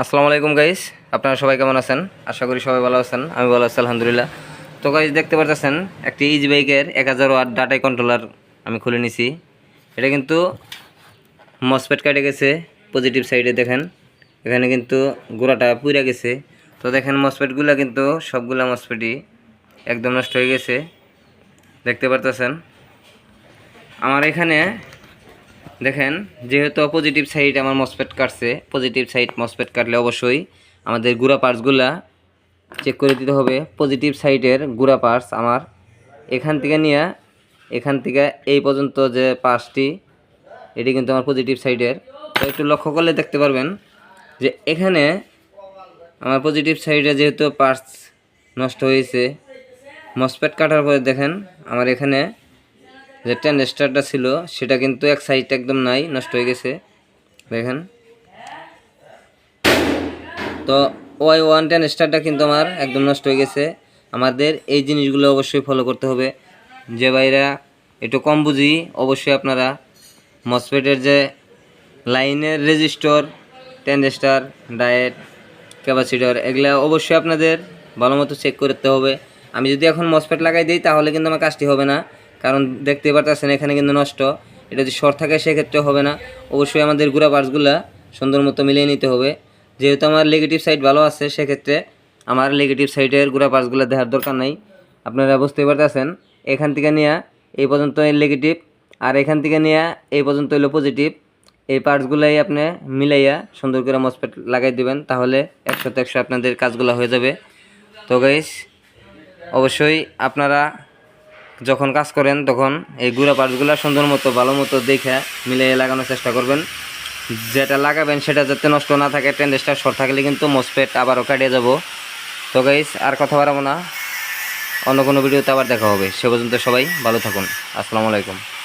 আসসালামু আলাইকুম গাইস আপনারা সবাই কেমন আছেন? আশা করি সবাই ভালো আছেন, আমি ভালো আছি, আলহামদুলিল্লাহ। তো গাইস দেখতে পাচ্ছেন একটি ইজি বাইকের এক হাজার ওয়াট ডাটাই কন্ট্রোলার আমি খুলে নিছি। এটা কিন্তু মসপেট কাটে গেছে পজিটিভ সাইডে দেখেন। এখানে কিন্তু গোড়াটা পুড়ে গেছে। তো, দেখেন মসপেটগুলো কিন্তু সবগুলা মসপেটই একদম নষ্ট হয়ে গেছে। দেখতে পারতেছেন? আমার এখানে দেখেন, যেহেতু পজিটিভ সাইড আমার মসপেট কাটছে পজিটিভ সাইড মসপেট কাটলে অবশ্যই আমাদের গুড়া পার্টসগুলা চেক করে দিতে হবে। পজিটিভ সাইডের গুড়া পার্টস আমার এখান থেকে নিয়ে, এখান থেকে এই পর্যন্ত যে পার্টসটি এটি কিন্তু আমার পজিটিভ সাইডের তো একটু লক্ষ্য করলে দেখতে পারবেন যে এখানে আমার পজিটিভ সাইডে যেহেতু পার্টস নষ্ট হয়েছে মসপেট কাটার পরে দেখেন, আমার এখানে যে টেন স্টারটা ছিল, সেটা কিন্তু এক সাইড একদম নাই, নষ্ট হয়ে গেছে। দেখেন। তো ওয়াই ওয়ান টেন স্টারটা কিন্তু আমার একদম নষ্ট হয়ে গেছে। আমাদের এই জিনিসগুলো অবশ্যই ফলো করতে হবে। যে ভাইরা একটু কম বুঝি, অবশ্যই আপনারা মসপেটের যে লাইনের resistor transistor diode, capacitor, এগুলো অবশ্যই আপনাদের ভালো মতো চেক করতে হবে। আমি যদি এখন মসপেট লাগাই দিই, তাহলে কিন্তু আমার কাজটি হবে না। কারণ দেখতে পারতেছেন, এখানে কিন্তু নষ্ট। এটা যদি শর্ট থাকে সেক্ষেত্রে হবে না। অবশ্যই আমাদের গুঁড়া পার্টসগুলো সুন্দর মতো মিলিয়ে নিতে হবে। যেহেতু আমার নেগেটিভ সাইড ভালো আছে, সেক্ষেত্রে আমার নেগেটিভ সাইডের গুঁড়া পার্টসগুলো দেখার দরকার নাই। আপনারা বুঝতে পারতেছেন, এখান থেকে নিয়ে এই পর্যন্ত নেগেটিভ আর এখান থেকে নিয়ে এই পর্যন্ত হলো পজিটিভ এই পার্টসগুলাই আপনি মিলাইয়া সুন্দর করে মসপেট লাগাই দিবেন, তাহলে একশোতে একশো আপনাদের কাজগুলো হয়ে যাবে। তো গাইস অবশ্যই আপনারা যখন কাজ করেন, তখন এই গুঁড়া পার্টসগুলো সুন্দর মতো, ভালো মতো দেখে মিলিয়ে লাগানোর চেষ্টা করবেন। যেটা লাগাবেন সেটা যাতে নষ্ট না থাকে টেন্ডেসটা শর্ট থাকলে কিন্তু মসপেট আবারও কাটিয়ে যাব। তো গাইস আর কথা বাড়াবো না। অন্য কোনো ভিডিওতে আবার দেখা হবে। সে পর্যন্ত সবাই ভালো থাকুন। আসসালামু আলাইকুম।